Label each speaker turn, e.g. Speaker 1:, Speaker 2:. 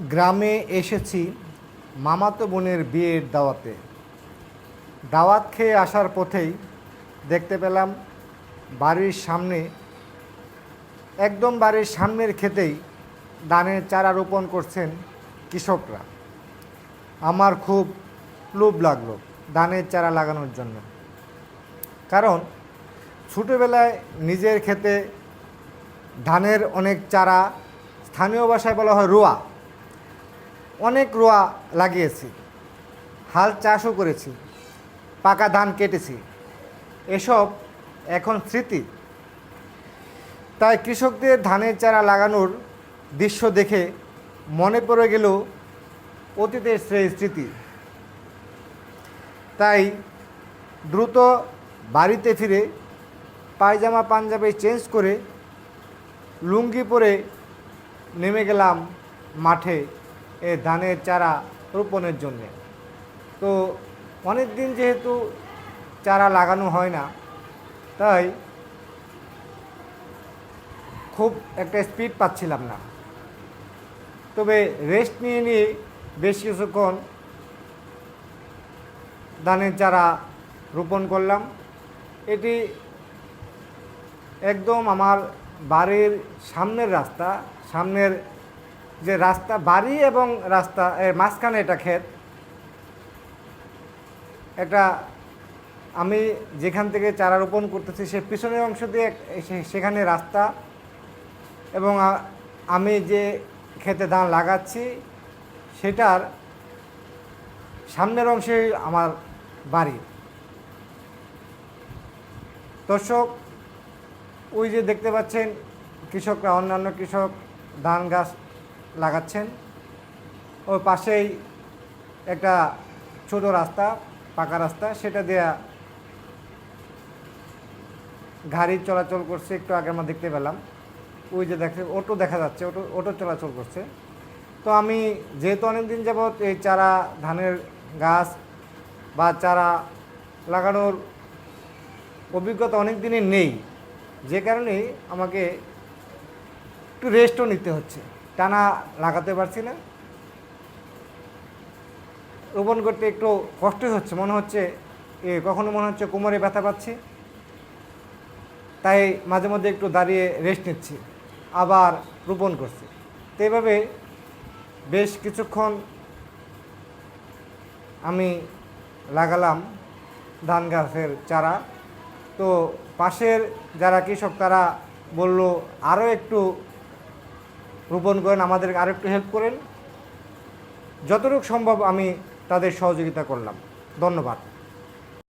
Speaker 1: গ্রামে এসেছি মামাতো বোনের বিয়ের দাওয়াতে। দাওয়াত খেয়ে আসার পথেই দেখতে পেলাম বাড়ির সামনে, একদম বাড়ির সামনের ক্ষেতেই ধানের চারা রোপণ করছেন কৃষকরা। আমার খুব লোভ লাগল ধানের চারা লাগানোর জন্য। কারণ ছোটোবেলায় নিজের ক্ষেতে ধানের অনেক চারা স্থানীয় ভাষায় বলা হয় রোয়া। অনেক রোয়া লাগিয়েছি। হাল চাষও করেছি। পাকা ধান কেটেছি। এসব এখন স্মৃতি। তাই কৃষকদের ধানের চারা লাগানোর দৃশ্য দেখে মনে পড়ে গেল অতীতের সেই স্মৃতি। তাই দ্রুত বাড়িতে ফিরে পায়জামা পাঞ্জাবি চেঞ্জ করে লুঙ্গি পরে নেমে গেলাম মাঠে। ধানের চারা রোপণের জন্যে। তো অনেক দিন যেহেতু চারা লাগানো হয় না, তাই খুব একটা স্পিড পাচ্ছিলাম না। তবে রেস্ট নিয়ে নিয়ে বেশ কিছুক্ষণ ধানের চারা রোপণ করলাম। এটি একদম আমার বাড়ির সামনের রাস্তা, সামনের যে রাস্তা বাড়ি এবং রাস্তা, এর মাঝখানে এটা ক্ষেত। একটা আমি যেখান থেকে চারা রোপণ করতেছি, সে পিছনের অংশ দিয়ে সেখানে রাস্তা এবং আমি যে খেতে ধান লাগাচ্ছি, সেটার সামনের অংশে আমার বাড়ি। দর্শক, ওই যে দেখতে পাচ্ছেন কৃষকরা, অন্যান্য কৃষক, ধান গাছ লাগাচ্ছেন। ওই পাশেই একটা ছোট রাস্তা, পাকা রাস্তা, সেটা দেয়া গাড়ি চলাচল করছে, একটু আগে আমরা দেখতে পেলাম। ওই যে দেখে, অটো দেখা যাচ্ছে, অটো অটো চলাচল করছে। তো আমি যেহেতু অনেকদিন যাবৎ এই চারা, ধানের গাছ বা চারা লাগানোর অভিজ্ঞতা অনেক দিনের নেই, যে কারণে আমাকে একটু রেস্টও নিতে হচ্ছে। টানা লাগাতে পারছি না। রোপণ করতে একটু কষ্টই হচ্ছে, মনে হচ্ছে এ কখনো মনে হচ্ছে কোমরে ব্যথা পাচ্ছি। তাই মাঝে মধ্যে একটু দাঁড়িয়ে রেস্ট নিচ্ছি, আবার রোপণ করছি। তো এভাবে বেশ কিছুক্ষণ আমি লাগালাম ধান গাছের চারা। তো পাশের যারা কৃষক তারা বলল আরও একটু রোপণ করেন আমাদের আরেকটু হেল্প করেন। যতটুকু সম্ভব আমি তাদের সহযোগিতা করলাম। ধন্যবাদ।